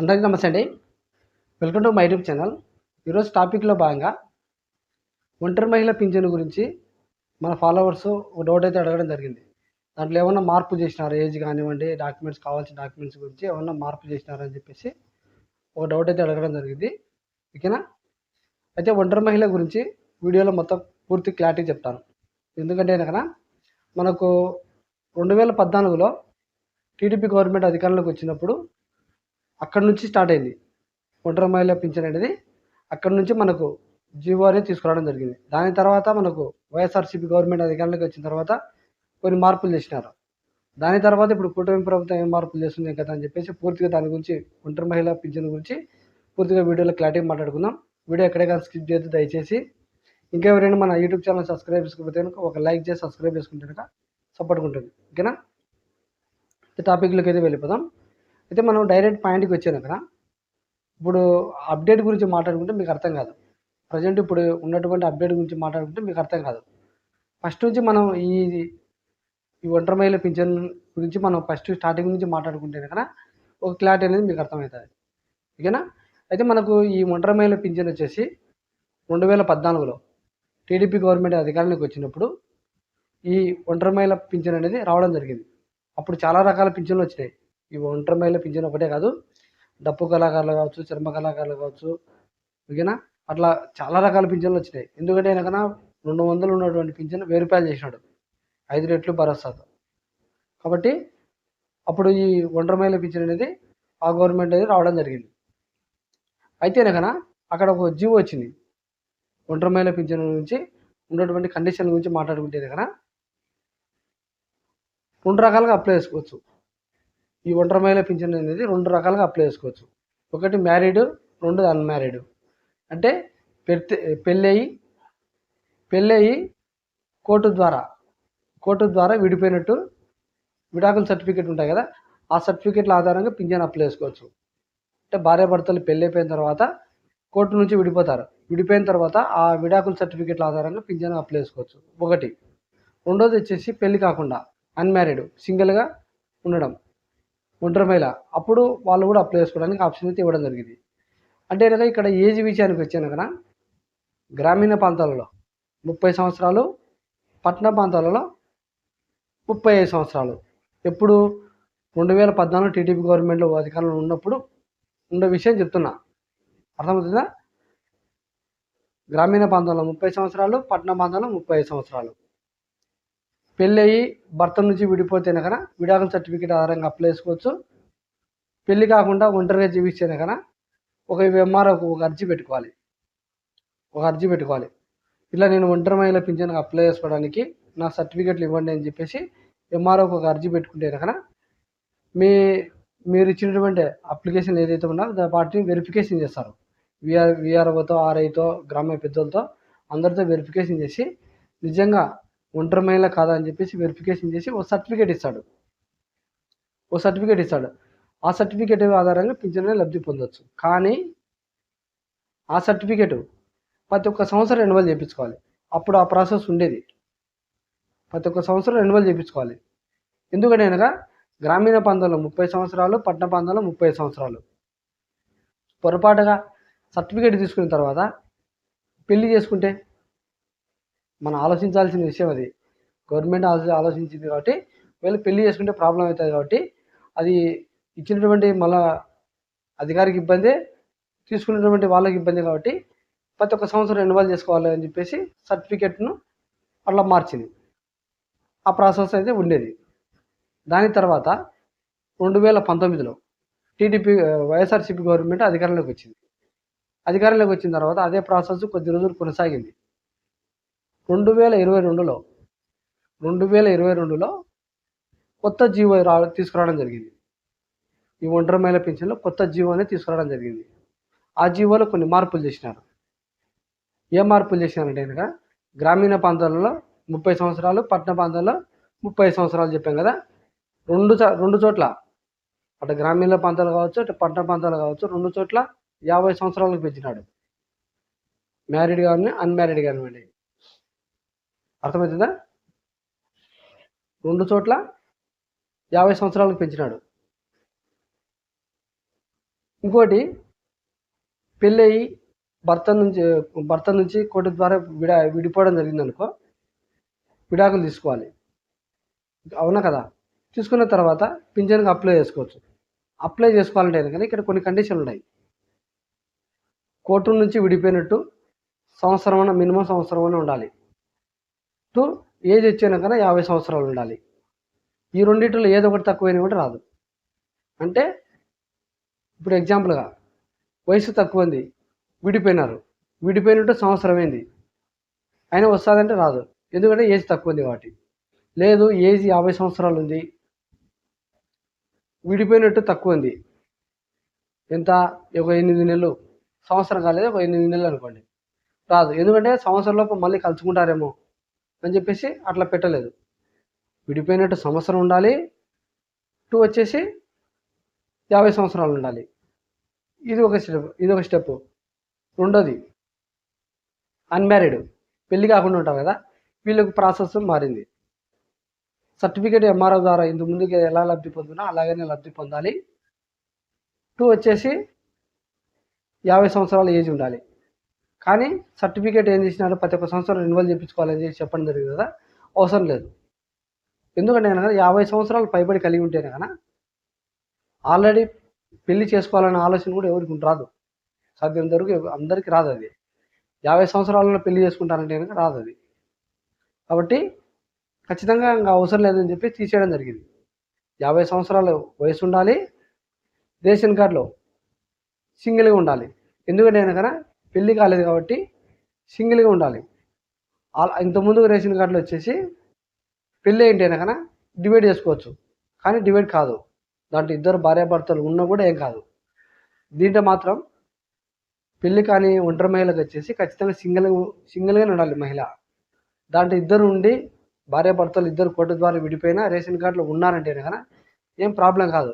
అందరికీ నమస్తే అండి. Welcome to my YouTube channel ఈరోజు టాపిక్లో భాగంగా ఒంటరి మహిళ పింఛను గురించి మన ఫాలోవర్స్ ఒక డౌట్ అయితే అడగడం జరిగింది. దాంట్లో ఏమన్నా మార్పు చేసినారు? ఏజ్ కానివ్వండి డాక్యుమెంట్స్ కావాల్సిన డాక్యుమెంట్స్ గురించి ఏమన్నా మార్పు చేసినారని చెప్పేసి ఒక డౌట్ అయితే అడగడం జరిగింది. ఓకేనా? అయితే ఒంటరి మహిళ గురించి వీడియోలో మొత్తం పూర్తి క్లారిటీ చెప్తాను. ఎందుకంటే కనుక మనకు రెండు వేల పద్నాలుగులో టీడీపీ గవర్నమెంట్ అధికారంలోకి వచ్చినప్పుడు అక్కడ నుంచి స్టార్ట్ అయింది. ఒంటరి మహిళ పింఛన్ అనేది అక్కడ నుంచి మనకు జీవో అనేది తీసుకురావడం జరిగింది. దాని తర్వాత మనకు వైఎస్ఆర్సీపీ గవర్నమెంట్ అధికారంలోకి వచ్చిన తర్వాత కొన్ని మార్పులు చేసినారు. దాని తర్వాత ఇప్పుడు కూటమి ప్రభుత్వం ఏం మార్పులు చేస్తుంది కదా అని చెప్పేసి పూర్తిగా దాని గురించి ఒంటరి మహిళ పింఛన్ గురించి పూర్తిగా వీడియోలో క్లారిటీ మాట్లాడుకుందాం. వీడియో ఎక్కడే కానీ స్కిప్ చేస్తే దయచేసి. ఇంకా ఎవరైనా మన యూట్యూబ్ ఛానల్ సబ్స్క్రైబ్ చేసుకోకపోతే కనుక ఒక లైక్ చేసి సబ్స్క్రైబ్ చేసుకుంటే కనుక సపోర్ట్గా ఉంటుంది. ఓకేనా? టాపిక్లోకి అయితే వెళ్ళిపోదాం. అయితే మనం డైరెక్ట్ పాయింట్కి వచ్చాను కదా ఇప్పుడు అప్డేట్ గురించి మాట్లాడుకుంటే మీకు అర్థం కాదు. ప్రజెంట్ ఇప్పుడు ఉన్నటువంటి అప్డేట్ గురించి మాట్లాడుకుంటే మీకు అర్థం కాదు. ఫస్ట్ నుంచి మనం ఈ ఈ ఒంటరి మహిళ పింఛన్ గురించి మనం ఫస్ట్ స్టార్టింగ్ నుంచి మాట్లాడుకుంటే కనుక ఒక క్లారిటీ అనేది మీకు అర్థమవుతుంది. ఓకేనా అయితే మనకు ఈ ఒంటరి మహిళ పింఛన్ వచ్చేసి రెండు వేల పద్నాలుగులో టీడీపీ గవర్నమెంట్ అధికారంలోకి వచ్చినప్పుడు ఈ ఒంటరి మహిళ పింఛన్ అనేది రావడం జరిగింది. అప్పుడు చాలా రకాల పింఛన్లు వచ్చినాయి. ఈ ఒంటరి మహిళ పింఛన్ ఒకటే కాదు డప్పు కళాకారులు కావచ్చు చర్మ కళాకారులు కావచ్చు ఓకేనా? అట్లా చాలా రకాల పింఛన్లు వచ్చినాయి. ఎందుకంటే ఆయనకన్నా రెండు వందలు ఉన్నటువంటి పింఛన్ వెయ్యి రూపాయలు చేసినాడు. ఐదు రెట్లు భరోసాతో కాబట్టి అప్పుడు ఈ ఒంటరి మహిళ పింఛన్ అనేది ఆ గవర్నమెంట్ అనేది రావడం జరిగింది. అయితే కన్నా అక్కడ ఒక జీవో వచ్చింది. ఒంటరి మహిళ పింఛన్ గురించి ఉన్నటువంటి కండిషన్ గురించి మాట్లాడుకుంటే కన్నా రెండు రకాలుగా అప్లై చేసుకోవచ్చు. ఈ ఒంటరి మహిళ పింఛన్ అనేది రెండు రకాలుగా అప్లై చేసుకోవచ్చు. ఒకటి మ్యారీడ్ రెండు అన్మ్యారీడ్ అంటే పెడితే పెళ్ళయి పెళ్ళయి కోర్టు ద్వారా కోర్టు ద్వారా విడిపోయినట్టు విడాకుల సర్టిఫికేట్ ఉంటాయి కదా ఆ సర్టిఫికేట్ల ఆధారంగా పింఛన్ అప్లై చేసుకోవచ్చు. అంటే భార్యాభర్తలు పెళ్ళి తర్వాత కోర్టు నుంచి విడిపోతారు. విడిపోయిన తర్వాత ఆ విడాకుల సర్టిఫికేట్ల ఆధారంగా పింఛన్ అప్లై చేసుకోవచ్చు. ఒకటి. రెండోది వచ్చేసి పెళ్ళి కాకుండా అన్మ్యారీడ్ సింగిల్గా ఉండడం. ఒంటరి మహిళ. అప్పుడు వాళ్ళు కూడా అప్లై చేసుకోవడానికి ఆప్షన్ అయితే ఇవ్వడం జరిగింది. అంటే కనుక ఇక్కడ ఏజ్ విషయానికి వచ్చాను కదా గ్రామీణ ప్రాంతాలలో ముప్పై సంవత్సరాలు పట్టణ ప్రాంతాలలో ముప్పై ఐదు సంవత్సరాలు. ఎప్పుడు రెండు వేల పద్నాలుగు టీడీపీ గవర్నమెంట్లో అధికారంలో ఉన్నప్పుడు ఉండే విషయం చెప్తున్నా. అర్థమవుతుందా? గ్రామీణ ప్రాంతంలో ముప్పై సంవత్సరాలు పట్టణ ప్రాంతంలో ముప్పై ఐదు సంవత్సరాలు. పెళ్ళయి భర్త నుంచి విడిపోతేనే కనుక విడాకుల సర్టిఫికేట్ ఆధారంగా అప్లై చేసుకోవచ్చు. పెళ్ళి కాకుండా ఒంటరిగా జీవిస్తేనే కనుక ఒక ఎంఆర్ఓకి ఒక అర్జీ పెట్టుకోవాలి. ఒక అర్జీ పెట్టుకోవాలి. ఇలా నేను ఒంటరి మహిళ పింఛన్కి అప్లై చేసుకోవడానికి నా సర్టిఫికేట్లు ఇవ్వండి అని చెప్పేసి ఎంఆర్ఓకి ఒక అర్జీ పెట్టుకుంటే కనుక మీ మీరు ఇచ్చినటువంటి అప్లికేషన్ ఏదైతే ఉన్నా వాటిని వెరిఫికేషన్ చేస్తారు. విఆర్ విఆర్ఓతో ఆర్ఐతో గ్రామ పెద్దలతో అందరితో వెరిఫికేషన్ చేసి నిజంగా ఒంటరి మహిళ కాదా అని చెప్పేసి వెరిఫికేషన్ చేసి ఓ సర్టిఫికేట్ ఇస్తాడు. ఓ సర్టిఫికేట్ ఇస్తాడు. ఆ సర్టిఫికేట్ ఆధారంగా పింఛన్ లబ్ధి పొందవచ్చు కానీ ఆ సర్టిఫికేట్ ప్రతి ఒక్క సంవత్సరం రెన్యువల్ చేయించుకోవాలి. అప్పుడు ఆ ప్రాసెస్ ఉండేది. ప్రతి ఒక్క సంవత్సరం రెన్యువల్ చేయించుకోవాలి. ఎందుకంటే అనగా గ్రామీణ ప్రాంతంలో ముప్పై సంవత్సరాలు పట్టణ ప్రాంతంలో ముప్పై సంవత్సరాలు. పొరపాటుగా సర్టిఫికేట్ తీసుకున్న తర్వాత పెళ్ళి చేసుకుంటే మనం ఆలోచించాల్సిన విషయం అది. గవర్నమెంట్ ఆలోచించింది కాబట్టి వీళ్ళు పెళ్ళి చేసుకుంటే ప్రాబ్లం అవుతుంది కాబట్టి అది ఇచ్చినటువంటి మళ్ళా అధికారికి ఇబ్బంది తీసుకున్నటువంటి వాళ్ళకి ఇబ్బంది కాబట్టి ప్రతి ఒక్క సంవత్సరం రెన్యువల్ చేసుకోవాలి అని చెప్పేసి సర్టిఫికేట్ను అట్లా మార్చింది. ఆ ప్రాసెస్ అయితే ఉండేది. దాని తర్వాత రెండు వేల పంతొమ్మిదిలో టీడీపీ వైఎస్ఆర్సీపీ గవర్నమెంట్ అధికారంలోకి వచ్చింది. అధికారంలోకి వచ్చిన తర్వాత అదే ప్రాసెస్ కొద్ది రోజులు కొనసాగింది. రెండు వేల ఇరవై రెండులో రెండు వేల ఇరవై రెండులో కొత్త జీవో రా తీసుకురావడం జరిగింది. ఈ ఒంటరి మహిళ పింఛన్లో కొత్త జీవో అనేది తీసుకురావడం జరిగింది. ఆ జీవోలో కొన్ని మార్పులు చేసినారు. ఏ మార్పులు చేసినారంటే కనుక గ్రామీణ ప్రాంతాలలో ముప్పై సంవత్సరాలు పట్టణ ప్రాంతాల్లో ముప్పై సంవత్సరాలు చెప్పాం కదా. రెండు రెండు చోట్ల అటు గ్రామీణ ప్రాంతాలు కావచ్చు అటు పట్టణ ప్రాంతాలు కావచ్చు రెండు చోట్ల యాభై సంవత్సరాలకు పెంచినాడు. మ్యారీడ్ కానీ అన్మ్యారీడ్ కానివ్వండి అర్థమవుతుందా? రెండు చోట్ల యాభై సంవత్సరాలకు పెంచినాడు. ఇంకోటి పెళ్ళయి భర్త నుంచి భర్త నుంచి కోర్టు ద్వారా విడా విడిపోవడం జరిగింది అనుకో విడాకులు తీసుకోవాలి. అవునా కదా? తీసుకున్న తర్వాత పింఛన్కి అప్లై చేసుకోవచ్చు. అప్లై చేసుకోవాలంటే కానీ ఇక్కడ కొన్ని కండిషన్లు ఉన్నాయి. కోర్టు నుంచి విడిపోయినట్టు సంవత్సరం మినిమం సంవత్సరం ఉండాలి. టూ ఏజ్ వచ్చాక కన్నా యాభై సంవత్సరాలు ఉండాలి. ఈ రెండింటిలో ఏదో ఒకటి తక్కువైనా కూడా రాదు. అంటే ఇప్పుడు ఎగ్జాంపుల్గా వయసు తక్కువ ఉంది విడిపోయినారు. విడిపోయినట్టు సంవత్సరం అయింది. అయినా వస్తుందంటే రాదు. ఎందుకంటే ఏజ్ తక్కువ ఉంది కాబట్టి. లేదు ఏజ్ యాభై సంవత్సరాలు ఉంది. విడిపోయినట్టు తక్కువ ఉంది ఎంత? ఒక ఎనిమిది నెలలు. సంవత్సరం కాలేదు ఒక ఎనిమిది నెలలు అనుకోండి. రాదు. ఎందుకంటే సంవత్సరం లోపు మళ్ళీ కలుసుకుంటారేమో. అని చెప్పేసి అట్లా పెట్టలేదు. విడిపోయినట్టు సంవత్సరం ఉండాలి. టూ వచ్చేసి యాభై సంవత్సరాలు ఉండాలి. ఇది ఒక స్టెప్ ఇది ఒక స్టెప్. రెండోది అన్మ్యారీడ్. పెళ్ళి కాకుండా ఉంటారు కదా వీళ్ళకి ప్రాసెస్ మారింది. సర్టిఫికేట్ ఎంఆర్ఓ ద్వారా ఇంత ముందుకు ఎలా లబ్ధి పొందినా అలాగనే లబ్ధి పొందాలి. టూ వచ్చేసి యాభై సంవత్సరాల ఏజ్ ఉండాలి. కానీ సర్టిఫికేట్ ఏం చేసినారు ప్రతి ఒక్క సంవత్సరం రెన్యువల్ చేయించుకోవాలని చెప్పి చెప్పడం జరిగింది కదా? అవసరం లేదు. ఎందుకంటే కనుక యాభై సంవత్సరాలు పైబడి కలిగి ఉంటేనే కదా? ఆల్రెడీ పెళ్ళి చేసుకోవాలనే ఆలోచన కూడా ఎవరికి రాదు. సాధ్యం వరకు అందరికీ రాదు అది. యాభై సంవత్సరాలలో పెళ్ళి చేసుకుంటారంటే కనుక రాదు అది. కాబట్టి ఖచ్చితంగా ఇంకా అవసరం లేదని చెప్పి తీసేయడం జరిగింది. యాభై సంవత్సరాలు వయసు ఉండాలి రేషన్ కార్డులో సింగిల్గా ఉండాలి. ఎందుకంటే కనుక పెళ్ళి కాలేదు కాబట్టి సింగిల్గా ఉండాలి. ఇంతకుముందు రేషన్ కార్డులు వచ్చేసి పెళ్ళి ఏంటి కనుక డివైడ్ చేసుకోవచ్చు. కానీ డివైడ్ కాదు. దాంట్లో ఇద్దరు భార్యాభర్తలు ఉన్నా కూడా ఏం కాదు. దీంట్లో మాత్రం పెళ్ళి కానీ ఒంటరి మహిళకు వచ్చేసి ఖచ్చితంగా సింగిల్ సింగిల్గానే ఉండాలి మహిళ. దాంట్లో ఇద్దరు ఉండి భార్యాభర్తలు ఇద్దరు కోర్టు ద్వారా విడిపోయినా రేషన్ కార్డులో ఉన్నారంటే కనుక ఏం ప్రాబ్లం కాదు.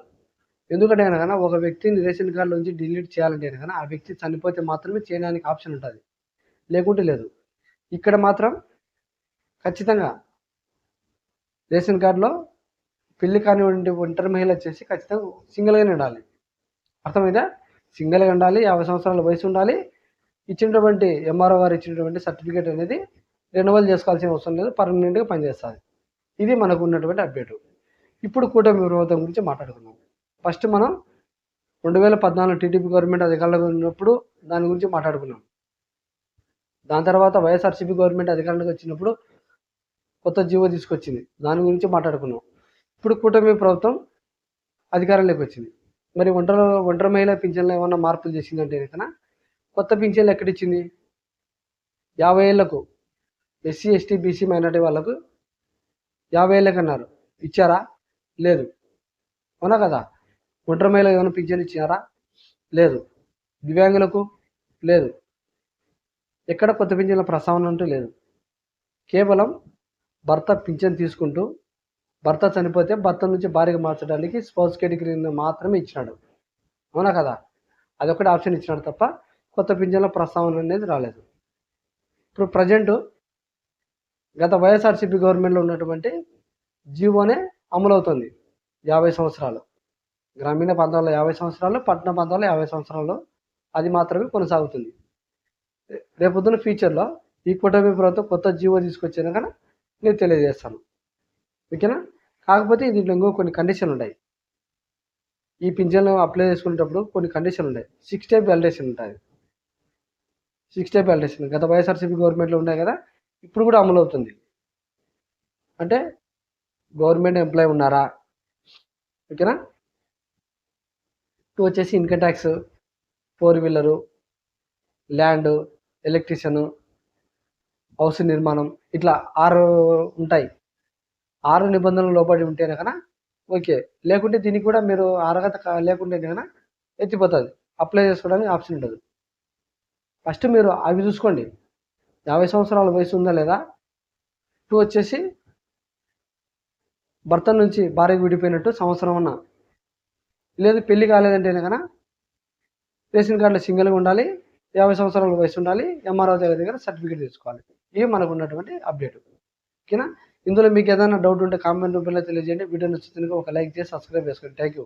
ఎందుకంటే కనుక ఒక వ్యక్తిని రేషన్ కార్డు నుంచి డిలీట్ చేయాలంటే కనుక ఆ వ్యక్తి చనిపోతే మాత్రమే చేయడానికి ఆప్షన్ ఉంటుంది. లేకుంటే లేదు. ఇక్కడ మాత్రం ఖచ్చితంగా రేషన్ కార్డులో పెళ్ళి కానివ్వండి ఒంటరి మహిళ వచ్చేసి ఖచ్చితంగా సింగిల్గానే ఉండాలి. అర్థమైందా? సింగిల్గా ఉండాలి యాభై సంవత్సరాల వయసు ఉండాలి. ఇచ్చినటువంటి ఎంఆర్ఓ గారు ఇచ్చినటువంటి సర్టిఫికేట్ అనేది రెన్యువల్ చేసుకోవాల్సిన అవసరం లేదు పర్మనెంట్గా పనిచేస్తుంది. ఇది మనకు ఉన్నటువంటి అప్డేట్. ఇప్పుడు కూటమి ప్రభుత్వం గురించి మాట్లాడుకున్నాము ఫస్ట్ మనం రెండు వేల పద్నాలుగు టీడీపీ గవర్నమెంట్ అధికారంలో ఉన్నప్పుడు దాని గురించి మాట్లాడుకున్నాం. దాని తర్వాత వైఎస్ఆర్సీపీ గవర్నమెంట్ అధికారంలోకి వచ్చినప్పుడు కొత్త జీవో తీసుకొచ్చింది. దాని గురించి మాట్లాడుకున్నాం. ఇప్పుడు కూటమి ప్రభుత్వం అధికారంలోకి వచ్చింది. మరి ఒంటరి ఒంటరి మహిళ పింఛన్లు ఏమన్నా మార్పులు చేసిందంటే కనుక కొత్త పింఛన్లు ఎక్కడిచ్చింది? యాభై ఏళ్ళకు ఎస్సీ ఎస్టీ బీసీ మైనార్టీ వాళ్ళకు యాభై ఏళ్ళకన్నారు ఇచ్చారా? లేదు. అవునా కదా? ఒంటరి మహిళ ఏమైనా పింఛన్ ఇచ్చినారా? లేదు. దివ్యాంగులకు లేదు. ఎక్కడ కొత్త పింఛన్ల ప్రస్తావన అంటూ లేదు. కేవలం భర్త పింఛన్ తీసుకుంటూ భర్త చనిపోతే భర్త నుంచి భార్యగా మార్చడానికి స్పౌస్ కేటగిరీ మాత్రమే ఇచ్చినాడు. అవునా కదా? అదొకటి ఆప్షన్ ఇచ్చినాడు తప్ప కొత్త పింఛన్ల ప్రస్తావన అనేది రాలేదు. ఇప్పుడు ప్రజెంట్ గత వైఎస్ఆర్సీపీ గవర్నమెంట్లో ఉన్నటువంటి జీవోనే అమలవుతుంది యాభై సంవత్సరాలు. గ్రామీణ ప్రాంతాల్లో యాభై సంవత్సరాలు పట్టణ ప్రాంతాల్లో యాభై సంవత్సరాలు అది మాత్రమే కొనసాగుతుంది. రేపొద్దున ఫ్యూచర్లో ఈ కూటమి ప్రభుత్వం కొత్త జీవో తీసుకొచ్చిన కానీ నేను తెలియజేస్తాను. ఓకేనా? కాకపోతే దీంట్లో ఇంకో కొన్ని కండిషన్లు ఉన్నాయి ఈ పింఛన్లు అప్లై చేసుకునేటప్పుడు కొన్ని కండిషన్లు ఉన్నాయి సిక్స్ టైప్ వ్యాలిడేషన్ ఉంటుంది సిక్స్ టైప్ వ్యాలిడేషన్ గత వైఎస్ఆర్సీపీ గవర్నమెంట్లో ఉన్నాయి కదా? ఇప్పుడు కూడా అమలు అవుతుంది. అంటే గవర్నమెంట్ ఎంప్లాయీ ఉన్నారా? ఓకేనా? టూ వచ్చేసి income tax four wheeler land electrician house నిర్మాణం ఇట్లా ఆరు ఉంటాయి. ఆరు నిబంధనలు లోపడి ఉంటేనే కన్నా ఓకే. లేకుంటే దీనికి కూడా మీరు అర్హత లేకుంటే కన్నా ఎత్తిపోతుంది. అప్లై చేసుకోవడానికి ఆప్షన్ ఉండదు. ఫస్ట్ మీరు అవి చూసుకోండి. యాభై సంవత్సరాల వయసు ఉందా లేదా? టూ వచ్చేసి భర్త నుంచి భార్యకు విడిపోయినట్టు సంవత్సరం ఉన్నా లేదు పెళ్ళి కాలేదంటే కనుక రేషన్ కార్డులో సింగిల్గా ఉండాలి యాభై సంవత్సరాల వయసు ఉండాలి ఎంఆర్ఓ దగ్గర దగ్గర సర్టిఫికేట్ తీసుకోవాలి ఇవి మనకు ఉన్నటువంటి అప్డేట్. ఓకేనా? ఇందులో మీకు ఏదైనా డౌట్ ఉంటే కామెంట్ రూపంలో తెలియజేయండి. వీడియో నచ్చుతుంది ఒక లైక్ చేసి సబ్స్క్రైబ్ చేసుకోండి. Thank you